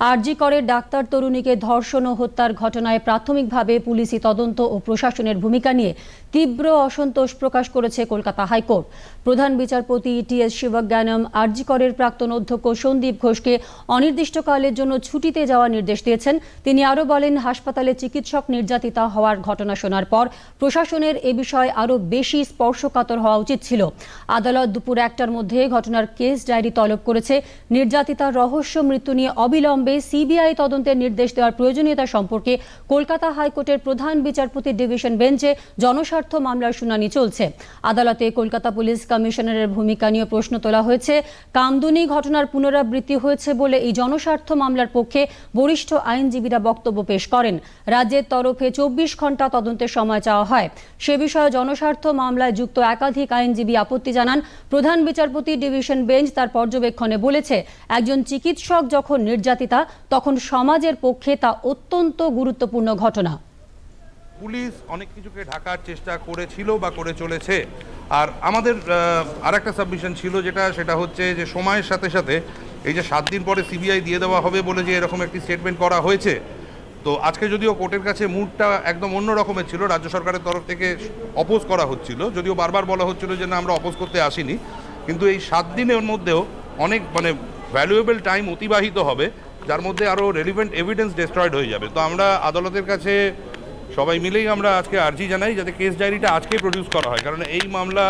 আরজি করে ডাক্তার তরুণীকে ধর্ষণ ও হত্যার ঘটনায় প্রাথমিকভাবে পুলিশি তদন্ত ও প্রশাসনের ভূমিকা নিয়ে তীব্র অসন্তোষ প্রকাশ করেছে কলকাতা হাইকোর্ট। প্রধান বিচারপতি টিএস শিবজ্ঞানম আরজি করের প্রাক্তন অধ্যক্ষ সন্দীপ ঘোষকে অনির্দিষ্টকালের জন্য ছুটিতে যাওয়ার নির্দেশ দিয়েছেন। তিনি আরও বলেন, হাসপাতালে চিকিৎসক নির্যাতিতা হওয়ার ঘটনা শোনার পর প্রশাসনের এ বিষয়ে আরও বেশি স্পর্শকাতর হওয়া উচিত ছিল। আদালত দুপুর একটার মধ্যে ঘটনার কেস ডায়েরি তলব করেছে। নির্যাতিতার রহস্য মৃত্যু নিয়ে অবিলম্বে সিবিআই তদন্তের নির্দেশ দেওয়ার প্রয়োজনীয়তা সম্পর্কে কলকাতা হাইকোর্টের প্রধান বিচারপতি ডিভিশন বেঞ্চে জনস্বার্থ মামলার শুনানি চলছে। আদালতে কলকাতা পুলিশ কমিশনারের ভূমিকা নিয়ে প্রশ্ন তোলা হয়েছে। কামদুনি ঘটনার পুনরাবৃত্তি হয়েছে বলে এই জনস্বার্থ মামলার পক্ষে বরিষ্ঠ আইনজীবীরা বক্তব্য পেশ করেন। রাজ্যের তরফে চব্বিশ ঘণ্টা তদন্তের সময় চাওয়া হয়। সে বিষয়ে জনস্বার্থ মামলায় যুক্ত একাধিক আইনজীবী আপত্তি জানান। প্রধান বিচারপতি ডিভিশন বেঞ্চ তার পর্যবেক্ষণে বলেছে, একজন চিকিৎসক যখন নির্যাতিতা তখন সমাজের পক্ষে তা অত্যন্ত গুরুত্বপূর্ণ ঘটনা। পুলিশ অনেক কিছুকে ঢাকার চেষ্টা করেছিল বা করে চলেছে। আর আমাদের আর একটা সাবমিশন ছিল যেটা, সেটা হচ্ছে যে সময়ের সাথে সাথে এই যে সাত দিন পরে সিবিআই দিয়ে দেওয়া হবে বলে যে এরকম একটি স্টেটমেন্ট করা হয়েছে, তো আজকে যদিও কোর্টের কাছে মুডটা একদম অন্য রকমের ছিল, রাজ্য সরকারের তরফ থেকে অপোজ করা হচ্ছিল, যদিও বারবার বলা হচ্ছিল যে না, আমরা অপোজ করতে আসিনি। কিন্তু এই সাত দিনের মধ্যেও অনেক মানে ভ্যালুয়েবল টাইম অতিবাহিত হবে। যার মধ্যে আরও রেলিভেন্ট এভিডেন্স ডিস্ট্রয়েড হয়ে যাবে। তো আমরা আদালতের কাছে সবাই মিলেই আমরা আজকে আর্জি জানাই যাতে কেস ডায়েরিটা আজকেই প্রডিউস করা হয়। কারণ এই মামলা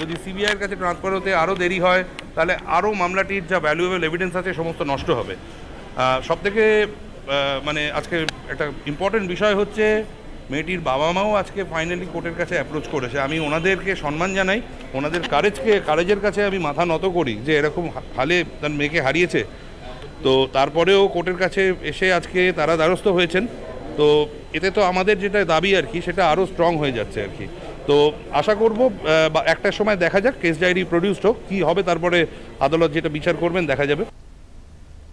যদি সিবিআইয়ের কাছে ট্রান্সফার হতে আরও দেরি হয়, তাহলে আরও মামলাটির যা ভ্যালুয়েবল এভিডেন্স আছে সমস্ত নষ্ট হবে। সব থেকে মানে আজকে একটা ইম্পর্টেন্ট বিষয় হচ্ছে, মেয়েটির বাবা মাও আজকে ফাইনালি কোর্টের কাছে অ্যাপ্রোচ করেছে। আমি ওনাদেরকে সম্মান জানাই, ওনাদের কারেজকে কারেজের কাছে আমি মাথা নত করি যে এরকম হালে তার মেয়েকে হারিয়েছে। তো তারপরেও কোর্টের কাছে এসে আজকে তারা দ্বারস্থ হয়েছেন। তো এতে তো আমাদের যেটা দাবি আর কি, সেটা আরও স্ট্রং হয়ে যাচ্ছে আর কি। তো আশা করব একটা সময় দেখা যাক কেস ডায়েরি প্রডিউসড হোক, কী হবে, তারপরে আদালত যেটা বিচার করবেন, দেখা যাবে।